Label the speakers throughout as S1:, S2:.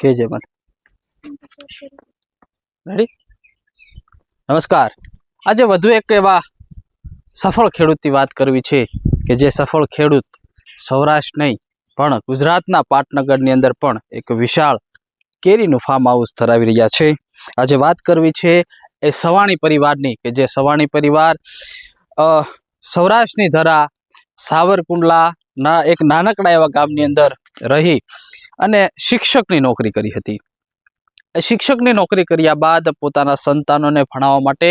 S1: કે જે મને. રેડી નમસ્કાર. આજે વધુ એક એવા સફળ ખેડૂતની વાત કરવી છે કે જે સફળ ખેડૂત સૌરાષ્ટ્ર નહીં, પણ ગુજરાતના પાટનગરની અંદર પણ એક વિશાળ કેરીનું ફાર્મ હાઉસ ધરાવી રહ્યા છે. આજે વાત કરવી છે એ સવાણી પરિવારની કે જે સવાણી પરિવાર સૌરાષ્ટ્રની ધરા સાવરકુંડલાના એક નાનકડા એવા ગામની અંદર રહી અને શિક્ષકની નોકરી કરી હતી. શિક્ષકની નોકરી કર્યા બાદ પોતાના સંતાનોને ભણાવવા માટે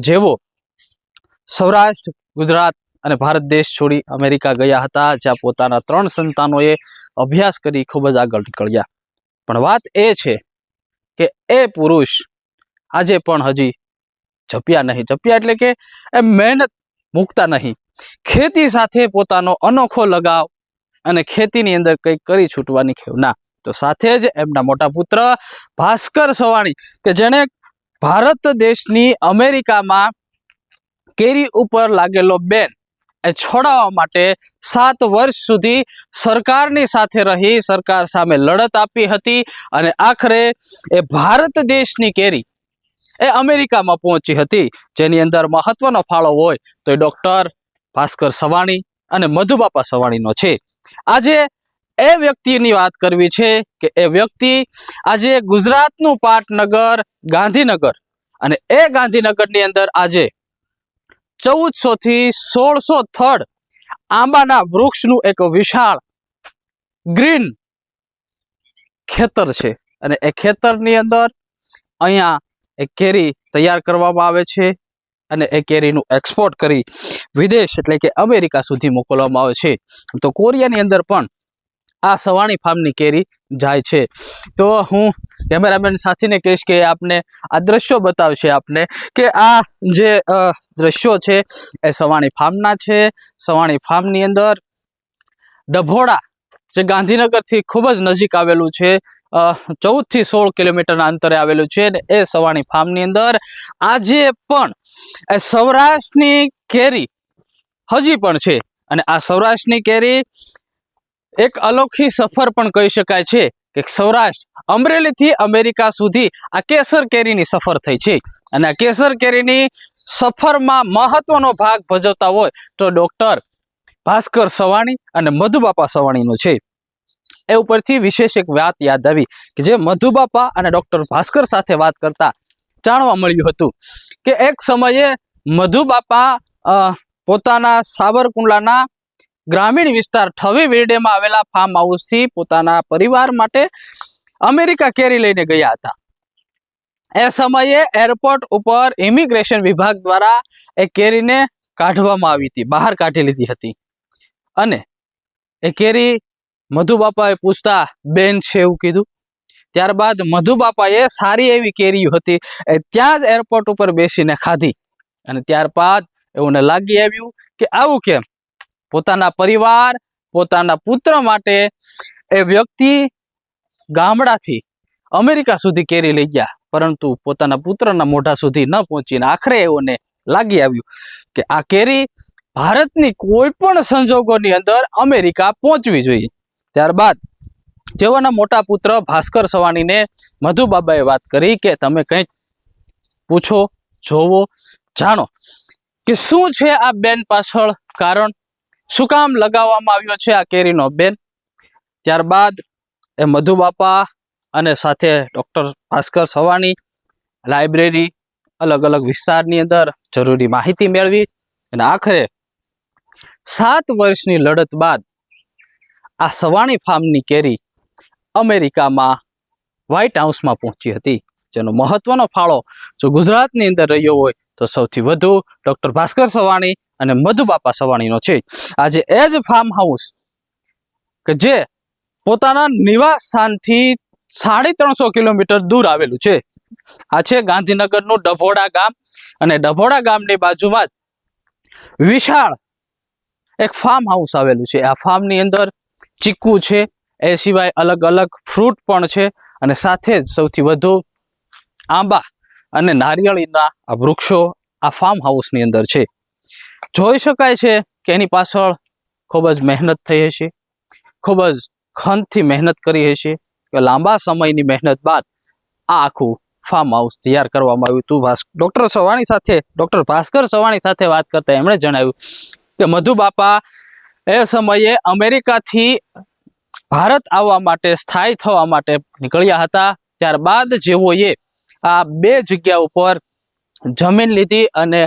S1: જેવો સૌરાષ્ટ્ર, ગુજરાત અને ભારત દેશ છોડી અમેરિકા ગયા હતા, જ્યાં પોતાના ત્રણ સંતાનોએ અભ્યાસ કરી ખૂબ જ આગળ નીકળ્યા. પણ વાત એ છે કે એ પુરુષ આજે પણ હજી જપ્યા નહીં. જપ્યા એટલે કે એ મહેનત મૂકતા નહીં. ખેતી સાથે પોતાનો અનોખો લગાવ અને ખેતીની અંદર કંઈક કરી છૂટવાની ખેવના તો સાથે જ એમના મોટા પુત્ર ભાસ્કર સવાણી, કે જેણે ભારત દેશની અમેરિકામાં કેરી ઉપર લાગેલો બેન, એ છોડાવવા માટે સાત વર્ષ સુધી સરકારની સાથે રહી, સરકાર સામે લડત આપી હતી અને આખરે એ ભારત દેશની કેરી એ અમેરિકામાં પહોંચી હતી, જેની અંદર મહત્વનો ફાળો હોય તો એ ડૉક્ટર ભાસ્કર સવાણી અને મધુબાપા સવાણીનો છે. આજે એ વ્યક્તિની વાત કરવી છે કે એ વ્યક્તિ આજે ગુજરાતનું પાટનગર, ગાંધીનગર અને એ ગાંધીનગરની અંદર આજે ચૌદસો થી સોળસો થડ આંબાના વૃક્ષનું એક વિશાળ ગ્રીન ખેતર છે. અને એ ખેતરની અંદર અહીંયા એ કેરી તૈયાર કરવામાં આવે છે. અને એ કેરીનું એક્સપોર્ટ કરી વિદેશ એટલે કે અમેરિકા સુધી મોકલવામાં આવે છે. તો કોરિયાની અંદર પણ આ સવાણી ફાર્મની કેરી જાય છે. તો હું કેમેરામેન સાથીને કહીશ કે આપને આ દ્રશ્યો બતાવશે આપને કે આ જે દ્રશ્યો છે એ સવાણી ફાર્મના છે. સવાણી ફાર્મની અંદર ડભોડા જે ગાંધીનગરથી ખૂબ જ નજીક આવેલું છે. ચૌદથી સોળ કિલોમીટરના અંતરે આવેલું છે અને એ સવાણી ફાર્મની અંદર. આજે પણ સૌરાષ્ટ્રની કેરી હજી પણ છે અને આ સૌરાષ્ટ્રની કેરી એક અનોખી સફર પણ કહી શકાય છે કે સૌરાષ્ટ્ર અમરેલીથી અમેરિકા સુધી આ કેસર કેરીની સફર થઈ છે. અને આ કેસર કેરીની સફરમાં મહત્વનો ભાગ ભજવતા હોય તો ડૉક્ટર ભાસ્કર સવાણી અને મધુબાપા સવાણીનો છે. એ ઉપરથી વિશેષ એક વાત યાદ આવી કે જે મધુબાપા અને ડોક્ટર ભાસ્કર સાથે વાત કરતા જાણવા મળ્યું હતું કે એક સમયે મધુબાપા પોતાના સાવરકુંડલાના ગ્રામીણ વિસ્તાર ઠવી વિરડેમાં આવેલા ફાર્મ હાઉસથી પોતાના પરિવાર માટે અમેરિકા કેરી લઈને ગયા હતા. એ સમયે એરપોર્ટ ઉપર ઇમિગ્રેશન વિભાગ દ્વારા એ કેરીને કાઢવામાં આવી હતી, બહાર કાઢી લીધી હતી. અને એ કેરી મધુબાપાએ પૂછતા, બેન છે? એવું કીધું. ત્યારબાદ મધુબાપાએ સારી એવી કેરી હતી ત્યાં જ એરપોર્ટ ઉપર બેસીને ખાધી. અને ત્યારબાદ એઓને લાગી આવ્યું કે આવું કેમ? પોતાના પરિવાર, પોતાના પુત્ર માટે એ વ્યક્તિ ગામડાથી અમેરિકા સુધી કેરી લઈ ગયા, પરંતુ પોતાના પુત્રના મોઢા સુધી ન પહોંચીને આખરે એઓને લાગી આવ્યું કે આ કેરી ભારતની કોઈ પણ સંજોગોની અંદર અમેરિકા પહોંચવી જોઈએ. ત્યારબાદ જેઓના મોટા પુત્ર ભાસ્કર સવાણીને મધુબાબાએ વાત કરી કે તમે કંઈક પૂછો, જોવો, જાણો કે શું છે આ બેન પાછળ કારણ? શું કામ લગાવવામાં આવ્યો છે આ કેરીનો બેન? ત્યારબાદ એ મધુબાપા અને સાથે ડૉક્ટર ભાસ્કર સવાણી લાઇબ્રેરી અલગ અલગ વિસ્તારની અંદર જરૂરી માહિતી મેળવી અને આખરે સાત વર્ષની લડત બાદ આ સવાણી ફાર્મની કેરી અમેરિકામાં વ્હાઇટ હાઉસમાં પહોંચી હતી. જેનો મહત્વનો ફાળો જો ગુજરાતની અંદર રહ્યો હોય, તો સૌથી વધુ ડૉક્ટર ભાસ્કર સવાણી અને મધુબાપા સવાણીનો છે. આજે એ જ ફાર્મ હાઉસ કે જે પોતાના નિવાસ સ્થાનથી સાડી ત્રણસો કિલોમીટર દૂર આવેલું છે. આ છે ગાંધીનગરનું ડભોડા ગામ અને ડભોડા ગામની બાજુમાં જ વિશાળ એક ફાર્મ હાઉસ આવેલું છે. આ ફાર્મની અંદર ચીકુ છે, એ સિવાય અલગ અલગ ફ્રૂટ પણ છે અને સાથે જ સૌથી વધુ આંબા અને નારિયેળીના આ વૃક્ષો આ ફાર્મ હાઉસની અંદર છે. જોઈ શકાય છે કે એની પાછળ ખૂબ જ મહેનત થઈ હશે, ખૂબ જ ખંતથી મહેનત કરી હશે કે લાંબા સમયની મહેનત બાદ આ આખું ફાર્મ હાઉસ તૈયાર કરવામાં આવ્યું હતું. ભાસ ડૉક્ટર સવાણી સાથે ડૉક્ટર ભાસ્કર સવાણી સાથે વાત કરતા એમણે જણાવ્યું કે મધુ બાપા એ સમયે અમેરિકાથી ભારત આવવા માટે, સ્થાયી થવા માટે નીકળ્યા હતા. ત્યારબાદ જેઓએ આ બે જગ્યા ઉપર જમીન લીધી અને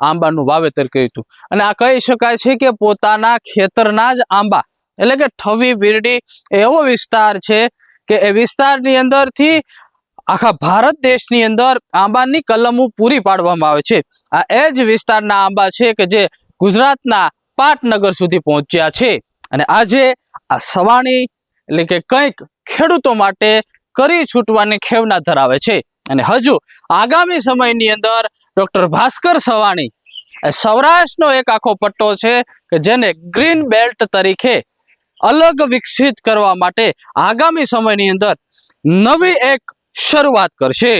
S1: આંબાનું વાવેતર કર્યું હતું. અને આ કહી શકાય છે કે પોતાના ખેતરના જ આંબા, એટલે કે ઠવી, વીરડી એવો વિસ્તાર છે કે એ વિસ્તારની અંદરથી આખા ભારત દેશની અંદર આંબાની કલમો પૂરી પાડવામાં આવે છે. આ એ જ વિસ્તારના આંબા છે કે જે ગુજરાતના પાટનગર સુધી પહોંચ્યા છે. અને આજે આ સવાણી એટલે કે કંઈક ખેડૂતો માટે કરી છૂટવાની ખેવના ધરાવે છે. અને હજુ આગામી સમયની અંદર ડૉક્ટર ભાસ્કર સવાણી સૌરાષ્ટ્રનો એક આખો પટ્ટો છે કે જેને ગ્રીન બેલ્ટ તરીકે અલગ વિકસિત કરવા માટે આગામી સમયની અંદર નવી એક શરૂઆત કરશે.